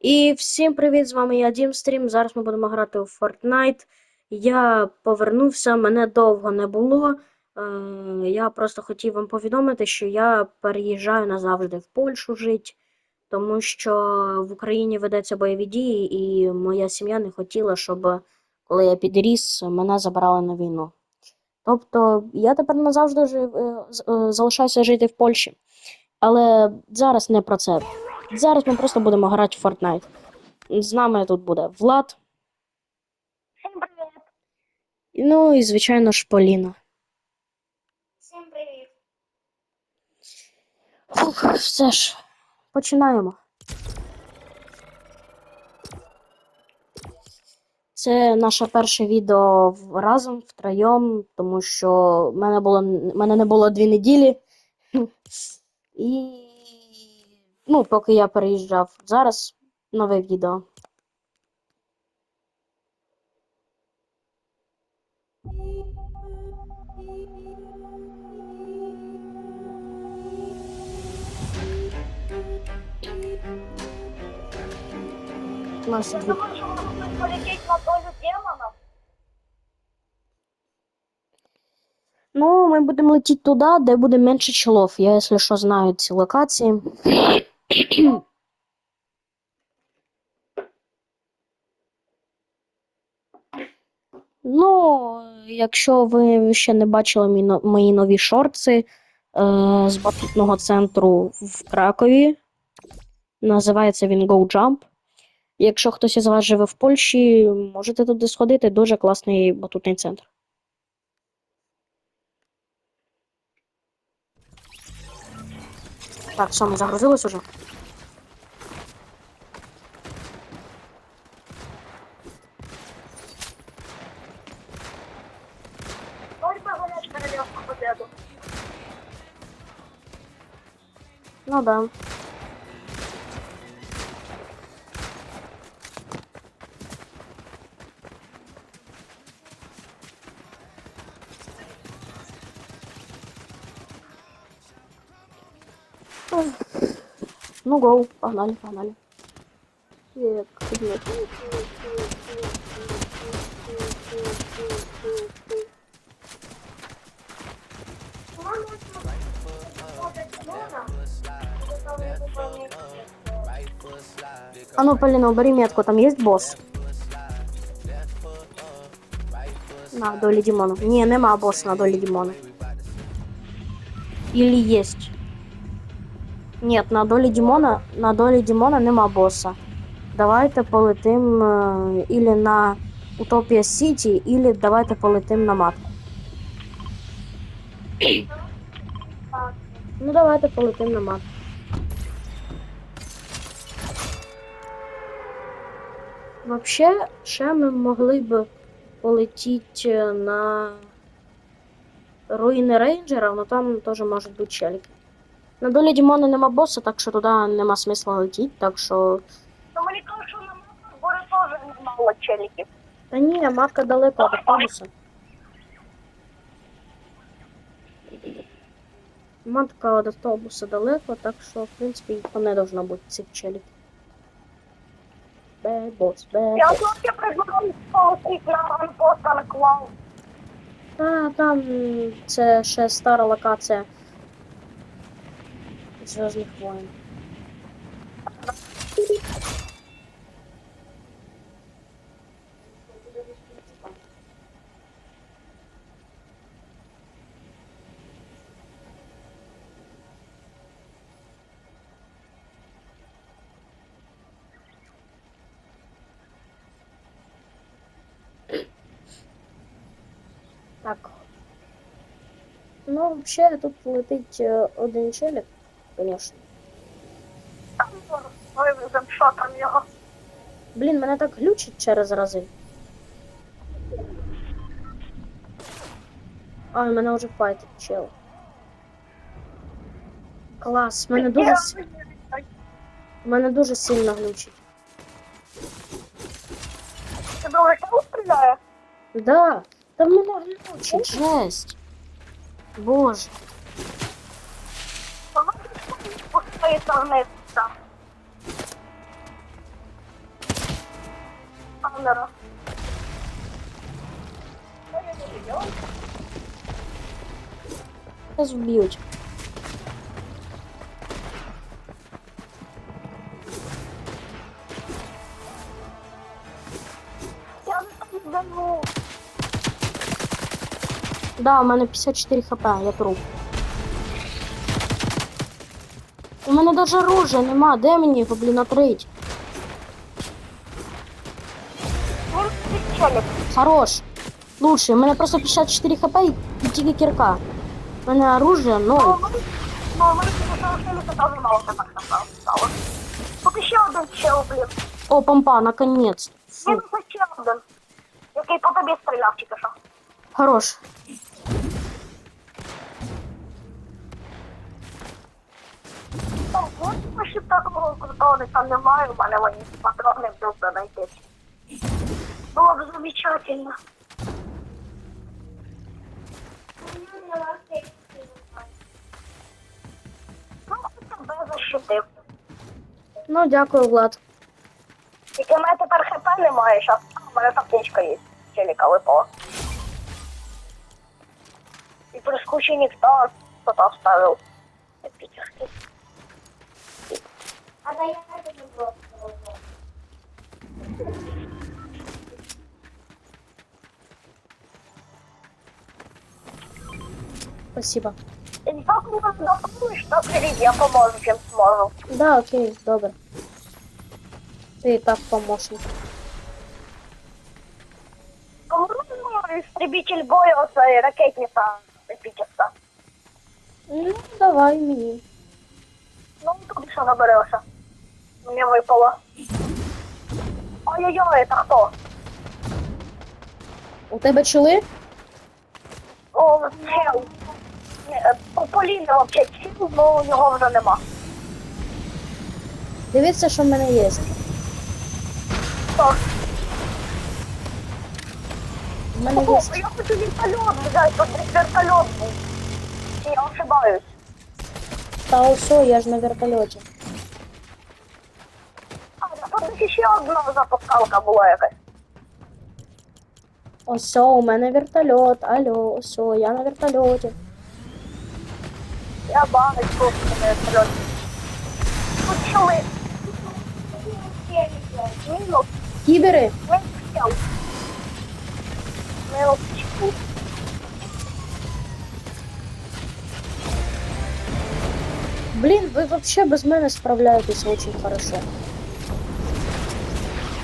І всім привіт! З вами я Дім Стрім. Зараз ми будемо грати у Fortnite. Я повернувся, мене довго не було. Е, я просто хотів вам повідомити, що я переїжджаю назавжди в Польщу жити, тому що в Україні ведеться бойові дії, і моя сім'я не хотіла, щоб коли я підріс, мене забрали на війну. Тобто я тепер назавжди жив, е, е, залишаюся жити в Польщі. Але зараз не про це. Зараз ми просто будемо грати в Fortnite. З нами тут буде Влад. Всім привіт! Ну і, звичайно ж, Поліна. Всім привіт! Фух, все ж, починаємо. Це наше перше відео разом втроєм, тому що в мене було в мене не було дві неділі. І ну, поки я переїжджав. Зараз нове відео. Я дві полетіти на долю демона. Ну, ми будемо летіти туди, де буде менше чолов. Я, якщо що, знаю ці локації. Ну, якщо ви ще не бачили мої нові шорти е, з батутного центру в Кракові, називається він Go Jump. Якщо хтось із вас живе в Польщі, можете туди сходити. Дуже класний батутний центр. Так, все, ми загрузились уже. Ну да. Ну, гоу, погнали, погнали. Так, підняти. Нам нужно работать демона, чтобы там не выполнить. А ну, Полина, убери метку, там есть босс? На долі Дімона. Ні, нема босса на долі Дімона. Или есть? Нет, на долі Дімона, на долі Дімона нема босса. Давайте полетим е, или на Утопія Сіті, или давайте полетим на матку. Ну, давайте полетим на матку. Вообще, ще ми могли б полетіти на руїни рейнджера, але там теж можуть бути челіки. На долі Дімона нема боса, так що туди нема смисла летіти, так що. то мені кажуть, що на збори теж немало челіків. Та ні, матка далеко від автобуса. Матка від автобуса далеко, так що, в принципі, їх не должно бути цих челіків. Бе, бос, бе, Я тільки предлагаю полетіти на ганпоста на клау. Та там це ще стара локація Зв'язних воїн. Так. Ну, взагалі тут летить е, один челік, звісно. Там вивезем, що там його. Блін, мене так глючить через рази. А, мене вже файтить чел. Клас, мене дуже, с- мене дуже сильно глючить. Ти думаєш, що стріляє? Да, та мене глючить, жесть. Боже. Там. спавнера. Зараз вб'ють. Я не. Да, у мене 54 хп, я труп. У мене навіть оружия нема, де мені його, блін, отрить? Він челік. Хорош. Лучше, у мене просто 54 хп і, і тільки кірка. У мене оружие Ну, 0. ми- ну, ми залишилися теж мало хп стало. Тут ще один чел, блін. О, помпа, наконец. Фу, Він ще один. Який по тобі стріляв тільки що. хорош. Восьми ще такого крутого там немає, у мене вони патрони вдруг знайти. Було б замечательно. Ну, защитив. Ну, дякую, Влад. Тільки в мене тепер хп немає, щас у мене таптичка є. Челіка випала. І прискучий ніхто хто вставив. Епічний. А да я не буду. Спасибо. Так не допомогиш, так і я поможу, чим зможу. Да, окей, добре. Ти і так помощник. Кому істребитель бою оцей ракетниця епічна. Ну, давай мені. Ну, тут що наберешся. Мені випало. Ой-ой-ой, это хто? У тебе чоли? О, чел. Ні, У Поліни вообще чел, но його вже нема. Дивіться, що в мене є. Тож, У мене о, є. я хочу вертольот тут десь вертольот був. Чи я ошибаюсь? Та осо, я ж на вертольоті. А, тут ще одна запускалка була якась. Осо, у мене вертольот. Алло, осо, я на вертольоті. Я бачу тут вертольот. Тут чоли. Мінус. Кібери, Мінус. Мінус блін, ви вообще без мене справляєтесь очень хорошо.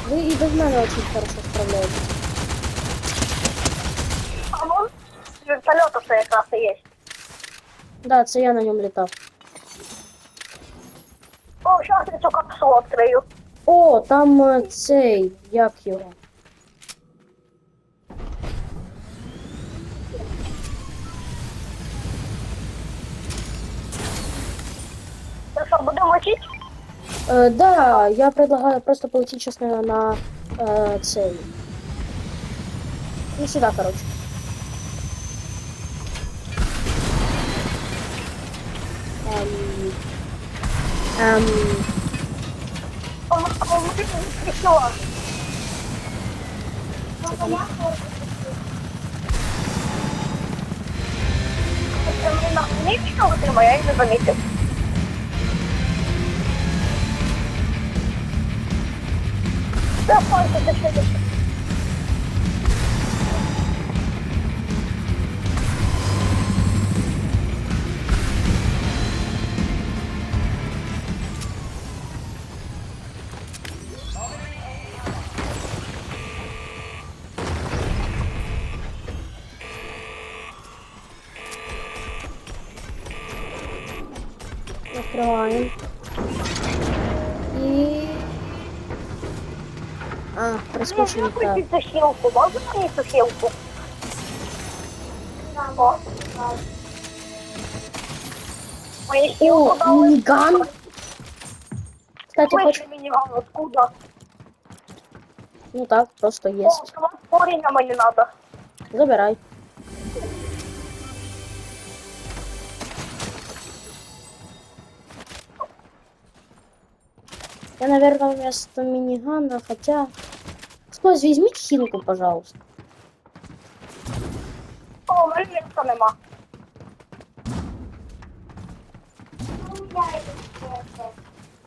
Ви і без мене очень хорошо справляєтесь. А вон вертольот це якраз і є. Да, це я на ньому літав. О, зараз я цю капсулу відкрию. О, там е, цей, як його? Це що, будемо вчити? Е, да, я предлагаю просто полететь сейчас на, на е, цей. Ну, сюда, короче. Ем, ем, Тому що ми відкрила. Це мені на я й не замітив. Це сонце, це ще Ні, проскочили я так. хочу цю хілку, можна мені цю хілку? О. Мені хілку О, дали. миниган. Кстати, хоть... Вийшли мініган, откуда? Ну так, просто О, есть. там коріння мені надо. Забирай. Я, наверное, вместо минигана, хотя... Хтось візьміть хілку, пожалуйста. О, у мене місця нема.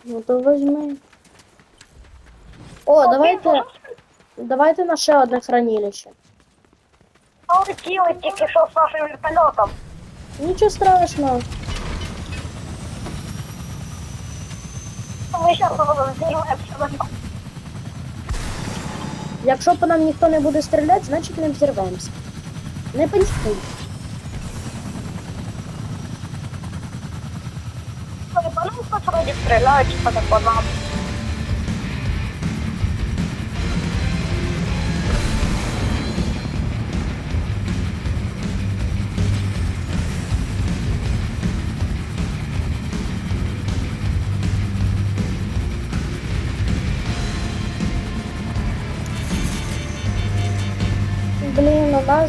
Ну то візьми. О, давайте, давайте на ще одне хранилище. Полетіли тільки що з нашим вертольотом. Нічого страшного. Ми зараз зірвемося. Якщо по нам ніхто не буде стріляти, значить не взірвемося. Не панікуй. Вони по нам хоч вроді стріляють, по нам.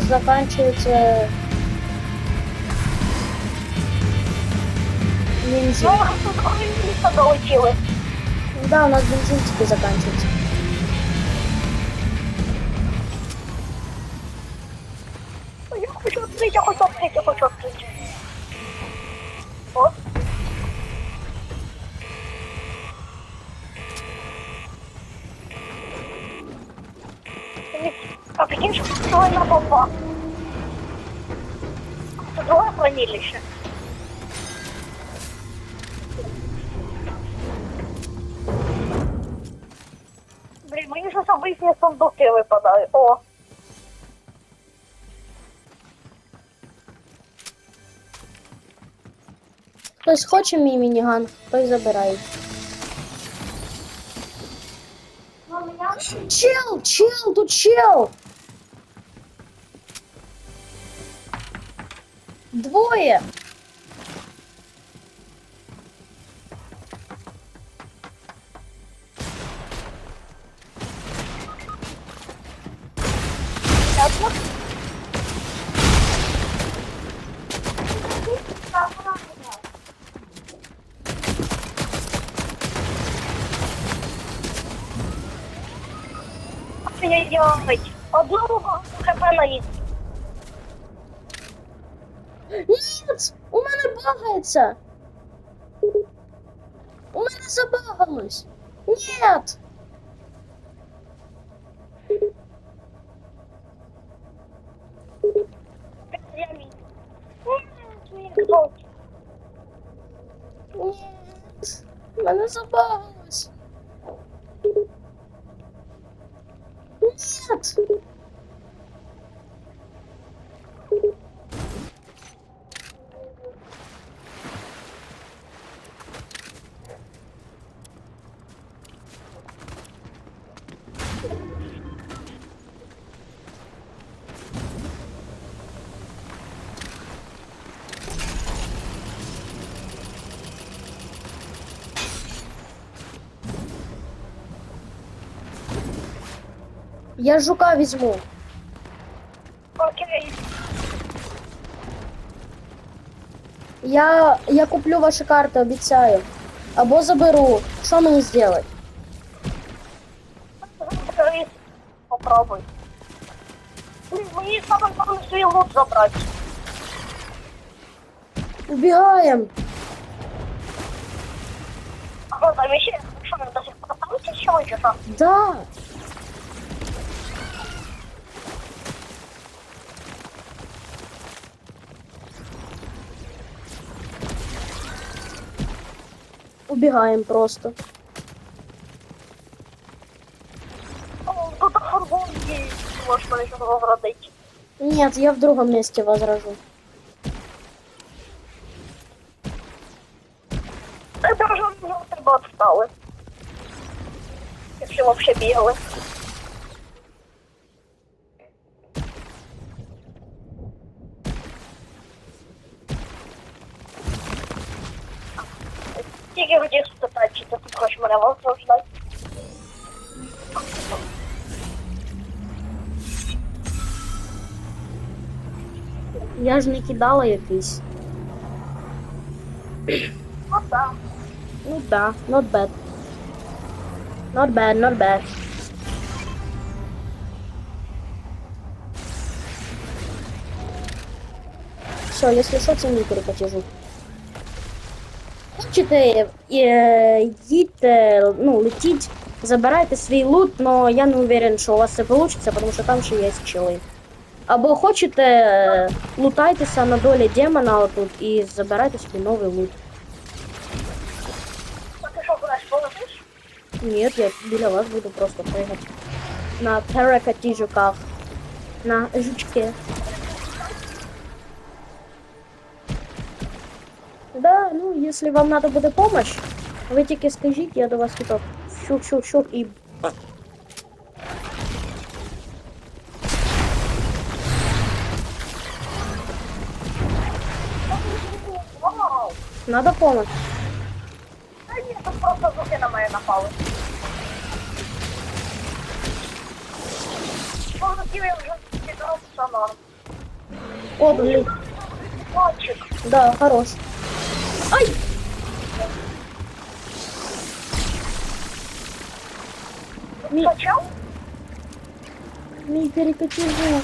заканчивается бензин. Ну, тут місто долетіли. Да, у нас бензин теперь заканчивается. Я хочу відкрити, я хочу відкрити, я хочу відкрити. Встроєна бомба. Це друге хранилище. Блін, мені щось обичні сундуки випадають. О. Хтось хоче мій мініган, той забирає. Чел, чел, тут чел! Двоє! Багається! У мене забагалось! Нет! Нет! У мене забагалось! Нет! Я жука візьму. Окей. Я, я куплю ваші карти, обіцяю. Або заберу. Що мені зробити? Попробуй. Мені саме головне свій лут забрати. Убігаємо. А там ще, що до сих пор там що, чи? Да. Убігаємо просто. О, тут фургон щось возродити. Нет, я в другом месте возражу. Це уже тебе відстали. Якщо вообще бігали. я ж не кидала якийсь. Ну так. Ну так, not bad. Not bad, not bad. Все, если що, це мій перекатежу. Хочете, э, э, їдьте, э, ну, летіть, забирайте свой лут, но я не уверен, что у вас це получится, потому что там еще есть чили. Або хочете, е, лутайтеся на долі демона отут і забирайте собі новий лут. А ти що, будеш полетиш? Ні, я біля вас буду просто пригати. На перекатіжуках. На жучки. Да, ну, если вам надо буде помощь, ви тільки скажіть, я до вас типа щук-щук-щук і... Надо помощь. Та ні, тут просто звуки на мене напали. Полетів я вже підрос норм. О, блин. Мальчик. Да, хорош. Ай! Мій, Почав? мій перекатіжук. Ні.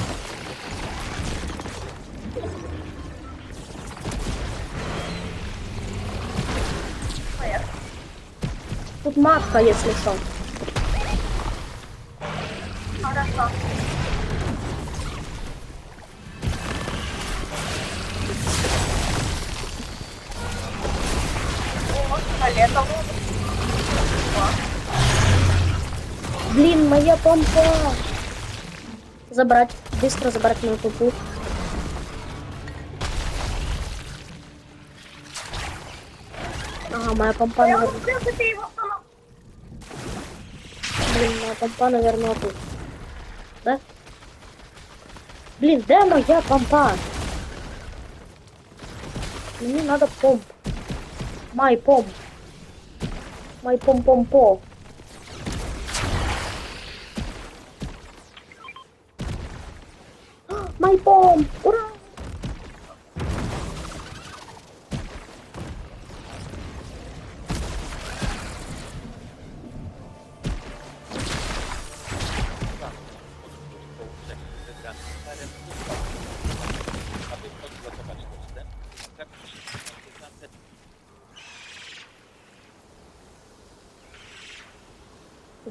Тут матка, если що. Хорошо. Блин, моя помпа. Забрать. Быстро забрать мою помпу. Ага, моя помпа, Я наверное... Блин, моя помпа, наверное, тут. Да? Блин, да моя помпа? Мне надо помп. Май помп. Май пом-пом-по. Май помп!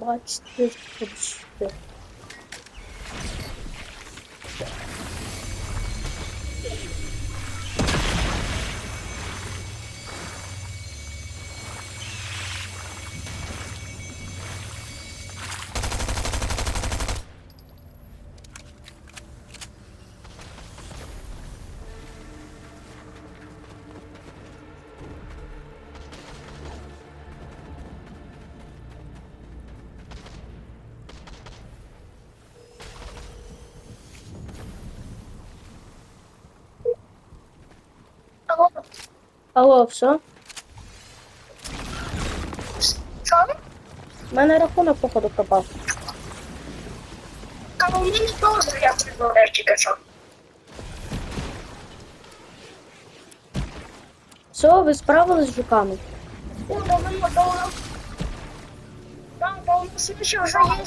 amaçlı konuştu. Алло, все? що? У мене рахунок, походу, пропав. Та у мене теж я придумав тільки що. Все, ви справились з жуками? О, да ну, да ну. Да, да, у нас ще вже є.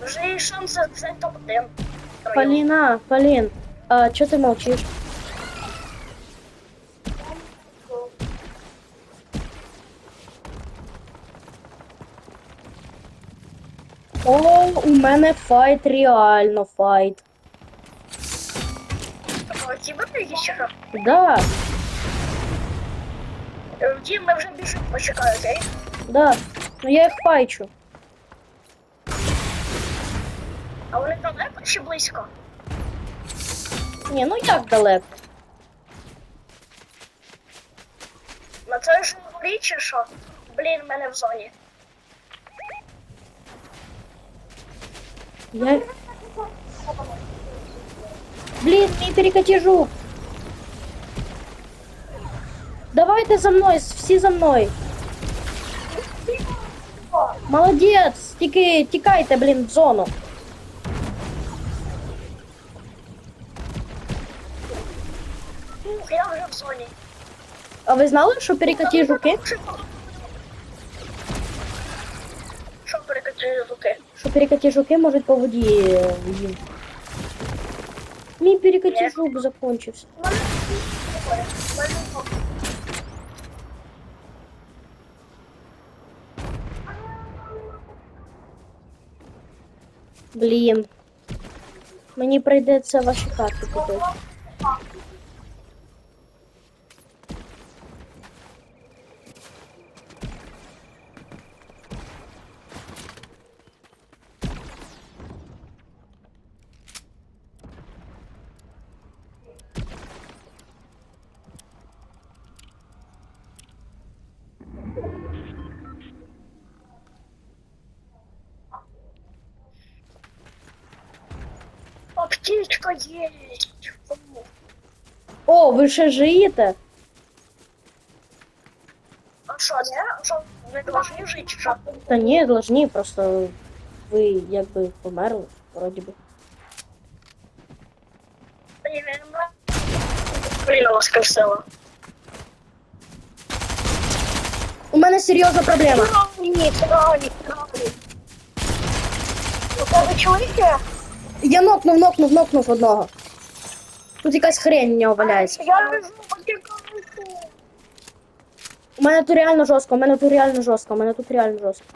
Вже є шанси взяти топ-1. Полина, Полин, а чё ты молчишь? О, у мене файт, реально файт. Ще раз? Да, Дім, ми вже біжимо, почекають, ей? да. Ну я їх файчу. А вони далеко чи близько? Ні, ну як далеко? На це ж горі чи що? Блін, мене в зоні. Я... Блін, мій перекатіжук. Давайте за мною, всі за мною. Молодець, тільки тікайте, блін, в зону. Ух, я вже в зоні. А ви знали, що перекаті жуки? Що перекаті жуки можуть по воді е, їм. Мій перекаті жук закончився. У мене Блін. Мені прийдеться ваші карти купити. Аптечка есть. О, ви ще живете? А що, не? А що, не должны жити, чи що? Та ні, должні, просто ви якби померли, вроді би. Блін, воскресила. У мене серйозна проблема. Ні, травні, травні. У тебе чуєте? Я нокнув, нокнув, нокнув одного. Тут якась хрень в нього валяється. Я лежу, потікаю. У мене тут реально жорстко, у мене тут реально жорстко, у мене тут реально жорстко.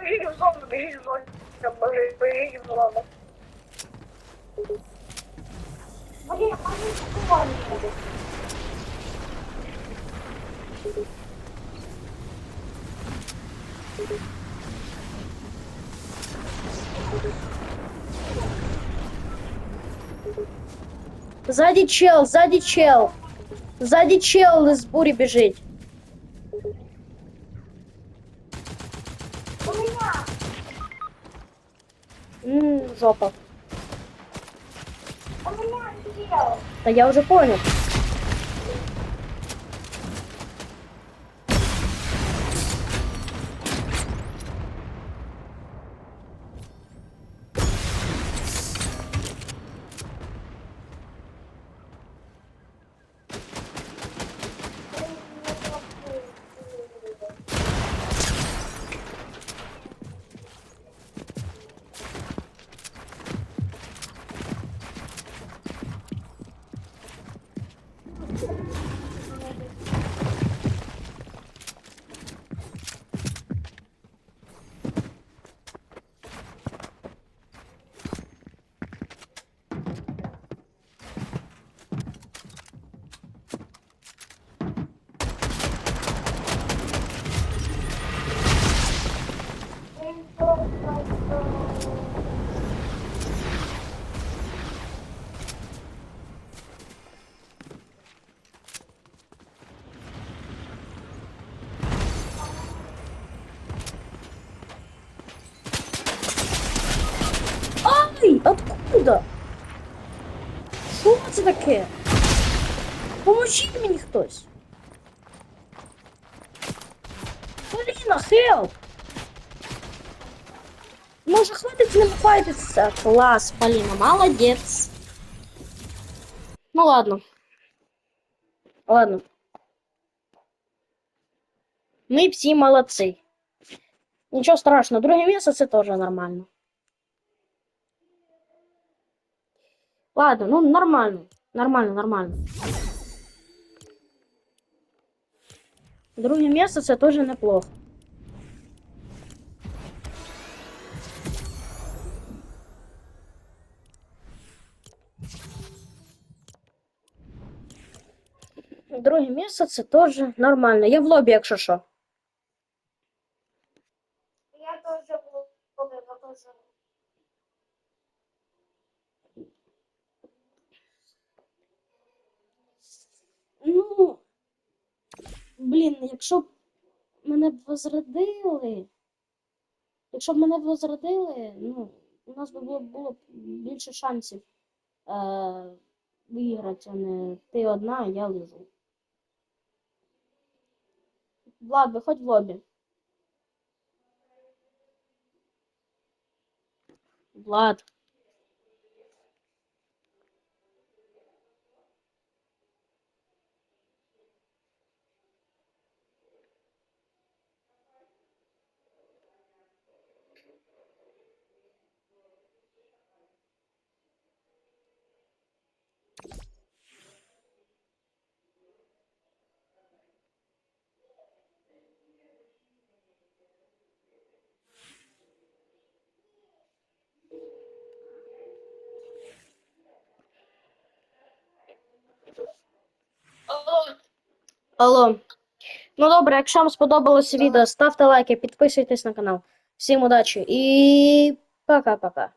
Біжіть в зону, біжіть в зону. Біжіть, в зону. Блін, а не буде. Ззаді чел, ззаді чел. Ззаді чел з бурі біжить. У мене. Ммм, жопа. У мене є. Та я вже понял. откуда? Що це таке? Поможіть мені хтось. Поліна, хелп! Може, хватить з ним файтитися? Клас, Поліна, молодець. Ну ладно. Ладно. Ми всі молодці. Нічого страшного, друге місце це теж нормально. Ладно, ну нормально. Нормально, нормально. Друге місце це теж неплохо. Друге місце це теж нормально. Я в лобі, якщо що. Блін, якщо б мене б возродили. Якщо б мене б возродили, ну, у нас би було, було б більше шансів е, виграти, а не ти одна, а я лежу. Влад, виходь в лобі. Влад. Алло. Ну добре, якщо вам сподобалося відео, ставте лайки, підписуйтесь на канал. Всім удачі і пока-пока.